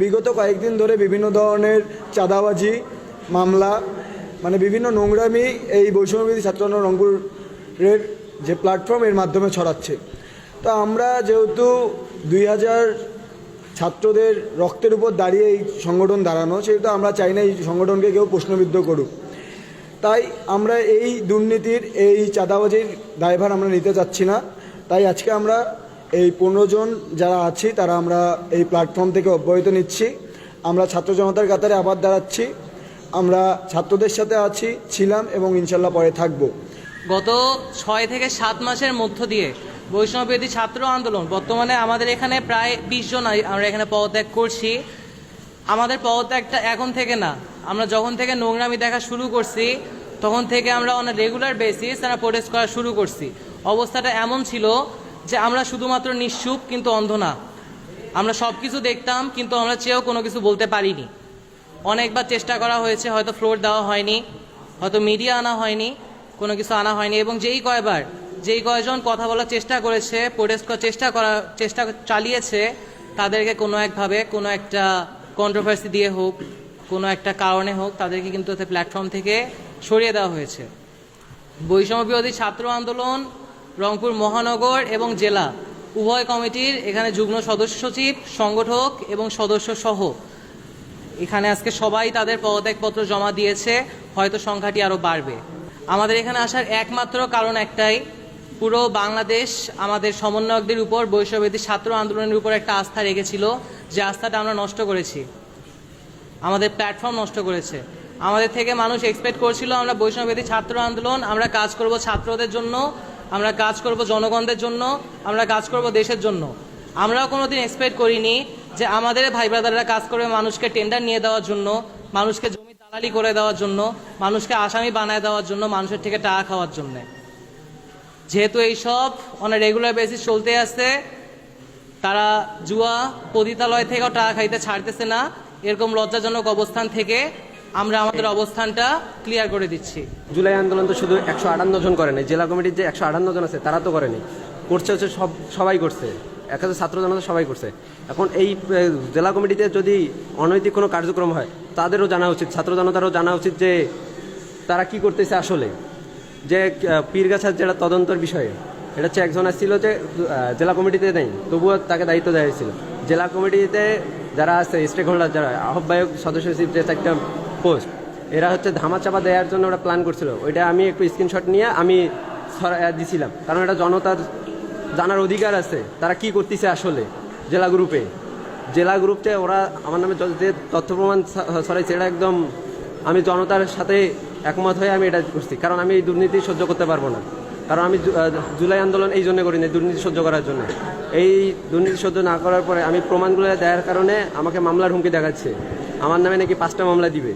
বিগত কয়েকদিন ধরে বিভিন্ন ধরনের চাঁদাবাজি, মামলা মানে বিভিন্ন নোংরামি এই বৈষম্যবিধি ছাত্র আন্দোলন রংপুরের যে প্ল্যাটফর্ম এর মাধ্যমে ছড়াচ্ছে। তো আমরা যেহেতু দুই হাজার ছাত্রদের রক্তের উপর দাঁড়িয়ে এই সংগঠন দাঁড়ানো, সেহেতু আমরা চাই না এই সংগঠনকে কেউ প্রশ্নবিদ্ধ করুক। তাই আমরা এই দুর্নীতির, এই চাঁদাবাজির দায়ভার আমরা নিতে চাচ্ছি না। তাই আজকে আমরা এই পনেরো জন যারা আছি, তারা আমরা এই প্ল্যাটফর্ম থেকে অব্যাহত নিচ্ছি। আমরা ছাত্র জনতার কাতারে আবার দাঁড়াচ্ছি। আমরা ছাত্রদের সাথে আছি, ছিলাম এবং ইনশাল্লাহ পরে থাকব। গত ছয় থেকে সাত মাসের মধ্য দিয়ে বৈষ্ণববেদী ছাত্র আন্দোলন, বর্তমানে আমাদের এখানে প্রায় বিশ জন আমরা এখানে পদত্যাগ করছি। আমাদের পদত্যাগটা এখন থেকে না। আমরা যখন থেকে নোংরামি দেখা শুরু করছি, তখন থেকে আমরা অন রেগুলার বেসিস তারা প্রোটেস্ট করা শুরু করছি। অবস্থাটা এমন ছিল যে আমরা শুধুমাত্র নিশ্চুপ, কিন্তু অন্ধ না। আমরা সব কিছু দেখতাম, কিন্তু আমরা চেয়েও কোনো কিছু বলতে পারিনি। অনেকবার চেষ্টা করা হয়েছে, হয়তো ফ্লোর দেওয়া হয়নি, হয়তো মিডিয়া আনা হয়নি, কোনো কিছু আনা হয়নি, এবং যেই কয়বার, যেই কয়জন কথা বলার চেষ্টা করেছে প্রোটেস্ট করার চেষ্টা করা, চেষ্টা চালিয়েছে, তাদেরকে কোনো একভাবে, কোনো একটা কন্ট্রোভার্সি দিয়ে হোক, কোনো একটা কারণে হোক, তাদেরকে কিন্তু প্ল্যাটফর্ম থেকে সরিয়ে দেওয়া হয়েছে। বৈষম্য বিরোধী ছাত্র আন্দোলন রংপুর মহানগর এবং জেলা। উভয় কমিটির এখানে যুগ্ম সদস্য সচিব, সংগঠক এবং সদস্য সহ। এখানে আজকে সবাই তাদের পদত্যাগপত্র জমা দিয়েছে, হয়তো সংখ্যাটি আরও বাড়বে। আমাদের এখানে আসার একমাত্র কারণ একটাই, পুরো বাংলাদেশ আমাদের সমন্বয়কদের উপর বৈষম্যবেদী ছাত্র আন্দোলনের উপর একটা আস্থা রেখেছিল, যে আস্থাটা আমরা নষ্ট করেছি। আমাদের প্ল্যাটফর্ম নষ্ট করেছে। আমাদের থেকে মানুষ এক্সপেক্ট করছিল, আমরা বৈষ্ণববেদী ছাত্র আন্দোলন, আমরা কাজ করব ছাত্রদের জন্য আমরা কাজ করব জনগণদের জন্য, আমরা কাজ করব দেশের জন্য। আমরাও কোনোদিন এক্সপেক্ট করিনি যে আমাদের ভাই ব্রাদাররা কাজ করবে মানুষকে টেন্ডার নিয়ে দেওয়ার জন্য, মানুষকে জমি দালালি করে দেওয়ার জন্য, মানুষকে আসামি বানায় দেওয়ার জন্য, মানুষের থেকে টাকা খাওয়ার জন্য। যেহেতু এইসব অন রেগুলার বেসিস চলতে আসছে, তারা জুয়া, পতিতালয় থেকেও টাকা খাইতে ছাড়তেছে না, এরকম লজ্জাজনক অবস্থান থেকে আমরা আমাদের অবস্থানটা ক্লিয়ার করে দিচ্ছি। জুলাই আন্দোলন তো শুধু একশো আটান্ন জন করেনি জেলা কমিটির যে একশো আটান্ন জন আছে, তারা তো করেনি করছে হচ্ছে সব, সবাই করছে। এক হাজার ছাত্র জনতা সবাই করছে। এখন এই জেলা কমিটিতে যদি অনৈতিক কোনো কার্যক্রম হয়, তাদেরও জানা উচিত, ছাত্র জনতারও জানা উচিত যে তারা কি করতেছে আসলে। যে পীরগাছার যেটা তদন্তর বিষয়ে, এটা হচ্ছে একজন আসছিল যে জেলা কমিটিতে নেই, তবুও তাকে দায়িত্ব দেওয়া হয়েছিল। জেলা কমিটিতে যারা আছে স্টেক হোল্ডার যারা, আহ্বায়ক, সদস্য সচিব যে একটা পোস্ট। এরা হচ্ছে ধামাচাপা দেওয়ার জন্য ওরা প্ল্যান করছিল। ওইটা আমি একটু স্ক্রিনশট নিয়ে আমি দিছিলাম। কারণ এটা জনতার জানার অধিকার আছে। তারা কি করতেছে আসলে জেলা গ্রুপে জেলা গ্রুপে ওরা আমার নামে যে তথ্য প্রমাণ ছ- ছড়াইছে এটা একদম আমি জনতার সাথে একমত হয়ে আমি এটা করছি। কারণ আমি এই দুর্নীতি সহ্য করতে পারব না। কারণ আমি জুলাই আন্দোলন এই জন্য করিনি, দুর্নীতি সহ্য করার জন্য। এই দুর্নীতি সহ্য না করার পরে আমি প্রমাণগুলো দেওয়ার কারণে আমাকে মামলার হুমকি দেখাচ্ছে। আমার নামে নাকি পাঁচটা মামলা দিবে।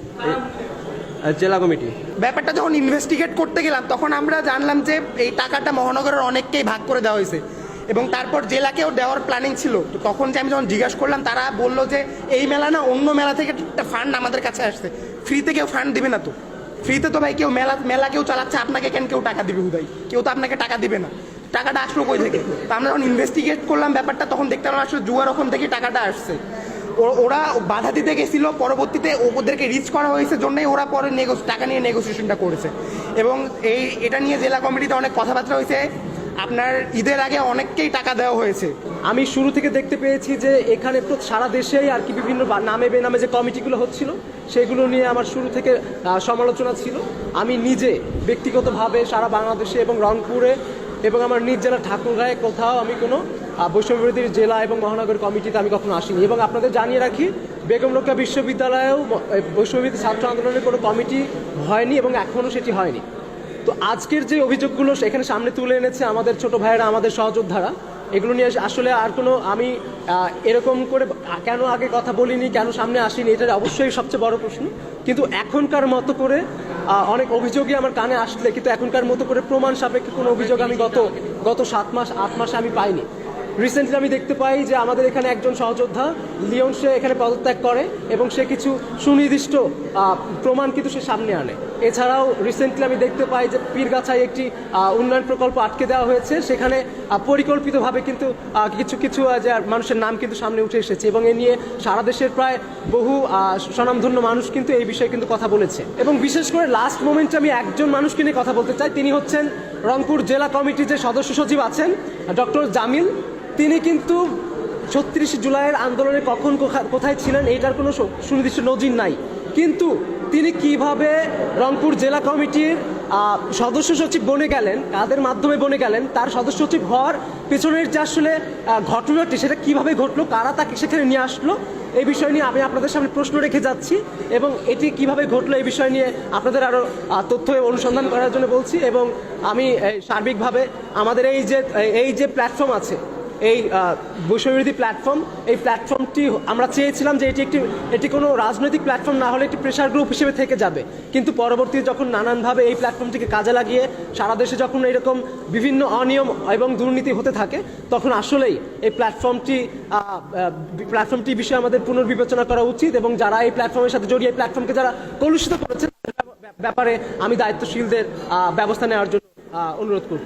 জেলা কমিটি। ব্যাপারটা যখন ইনভেস্টিগেট করতে গেলাম, তখন আমরা জানলাম যে এই টাকাটা মহানগরের অনেককেই ভাগ করে দেওয়া হয়েছে। এবং তারপর জেলাকেও দেওয়ার প্ল্যানিং ছিল। তো তখন যে আমি যখন জিজ্ঞাসা করলাম, তারা বলল যে এই মেলা না অন্য মেলা থেকে একটা ফান্ড আমাদের কাছে আসছে। ফ্রিতে কেউ ফান্ড দিবে না তো। ফ্রিতে তো ভাই কেউ মেলা মেলা কেউ চালাচ্ছে, আপনাকে কেন কেউ টাকা দিবে হুদাই? কেউ তো আপনাকে টাকা দিবে না। টাকাটা আসলো কই থেকে? তো আমরা যখন ইনভেস্টিগেট করলাম ব্যাপারটা, তখন দেখতে পেলাম আসলে জুয়ার ওখান থেকে টাকাটা আসছে। ওরা বাধা দিতে গেছিল, পরবর্তীতে ওদেরকে রিচ করা হয়েছে জন্যই ওরা পরে নেগো টাকা নিয়ে নেগোসিয়েশনটা করেছে। এবং এই, এটা নিয়ে জেলা কমিটিতে অনেক কথাবার্তা হয়েছে। আপনার ঈদের আগে অনেককেই টাকা দেওয়া হয়েছে। আমি শুরু থেকে দেখতে পেয়েছি যে এখানে তো সারা দেশেই আর কি বিভিন্ন নামে বেনামে যে কমিটিগুলো হচ্ছিল, সেগুলো নিয়ে আমার শুরু থেকে সমালোচনা ছিল। আমি নিজে ব্যক্তিগতভাবে সারা বাংলাদেশে এবং রংপুরে এবং আমার নিজ জেলা ঠাকুরগাঁয়ে কোথাও আমি কোনো আহ, বৈষম্য বিরোধী জেলা এবং মহানগর কমিটিতে আমি কখনো আসিনি। এবং আপনাদের জানিয়ে রাখি বেগম রোকেয়া বিশ্ববিদ্যালয়েও ম- বৈষম্য বিরোধী ছাত্র আন্দোলনের কোনো কমিটি হয়নি এবং এখনও সেটি হয়নি। তো আজকের যে অভিযোগগুলো এখানে সামনে তুলে এনেছে আমাদের ছোট ভাইয়েরা আমাদের সহযোদ্ধারা। এগুলো নিয়ে আসলে আর কোনো আমি এরকম করে কেন আগে কথা বলিনি কেন সামনে আসিনি এটা অবশ্যই সবচেয়ে বড় প্রশ্ন। কিন্তু এখনকার মতো করে অনেক অভিযোগই আমার কানে আসলে, কিন্তু এখনকার মতো করে প্রমাণ সাপেক্ষে কোনো অভিযোগ আমি গত গত সাত মাস, আট মাসে আমি পাইনি। রিসেন্টলি আমি দেখতে পাই যে আমাদের এখানে একজন সহযোদ্ধা, লিওন সে এখানে পদত্যাগ করে এবং সে কিছু সুনির্দিষ্ট প্রমাণ কিন্তু সে সামনে আনে। এছাড়াও রিসেন্টলি আমি দেখতে পাই যে পীরগাছায় একটি উন্নয়ন প্রকল্প আটকে দেওয়া হয়েছে। সেখানে পরিকল্পিতভাবে কিন্তু কিছু কিছু যে মানুষের নাম কিন্তু সামনে উঠে এসেছে এবং এ নিয়ে সারা দেশের প্রায় বহু স্বনামধন্য মানুষ কিন্তু এই বিষয়ে কিন্তু কথা বলেছে। এবং বিশেষ করে লাস্ট মোমেন্টে আমি একজন মানুষকে নিয়ে কথা বলতে চাই। তিনি হচ্ছেন রংপুর জেলা কমিটির যে সদস্য সচিব আছেন ডক্টর জামিল। তিনি কিন্তু ছত্রিশে জুলাইয়ের আন্দোলনে কখন কোখা- কোথায় ছিলেন এটার কোনো সুনির্দিষ্ট নজির নাই। কিন্তু তিনি কীভাবে রংপুর জেলা কমিটির সদস্য সচিব বনে গেলেন, কাদের মাধ্যমে বনে গেলেন, তার সদস্য সচিব হওয়ার পেছনের যে আসলে ঘটনাটি, সেটা কীভাবে ঘটলো, কারা তাকে সেখানে নিয়ে আসলো এই বিষয় নিয়ে আমি আপনাদের সামনে প্রশ্ন রেখে যাচ্ছি এবং এটি কীভাবে ঘটলো এই বিষয় নিয়ে আপনাদের আরও তথ্য অনুসন্ধান করার জন্য বলছি এবং আমি সার্বিকভাবে আমাদের এই যে এই যে প্ল্যাটফর্ম আছে এই বৈষম্যবিরোধী প্ল্যাটফর্ম এই প্ল্যাটফর্মটি আমরা চেয়েছিলাম যে এটি একটি, এটি কোনো রাজনৈতিক প্ল্যাটফর্ম না হলে একটি প্রেশার গ্রুপ হিসেবে থেকে যাবে। কিন্তু পরবর্তীতে যখন নানানভাবে এই প্ল্যাটফর্মটিকে কাজে লাগিয়ে সারা দেশে যখন এরকম বিভিন্ন অনিয়ম এবং দুর্নীতি হতে থাকে, তখন আসলেই এই প্ল্যাটফর্মটি প্ল্যাটফর্মটি বিষয়ে আমাদের পুনর্বিবেচনা করা উচিত এবং যারা এই প্ল্যাটফর্মের সাথে জড়িয়ে এই প্ল্যাটফর্মকে যারা কলুষিত তাদের ব্যাপারে আমি দায়িত্বশীলদের ব্যবস্থা নেওয়ার জন্য অনুরোধ করছি।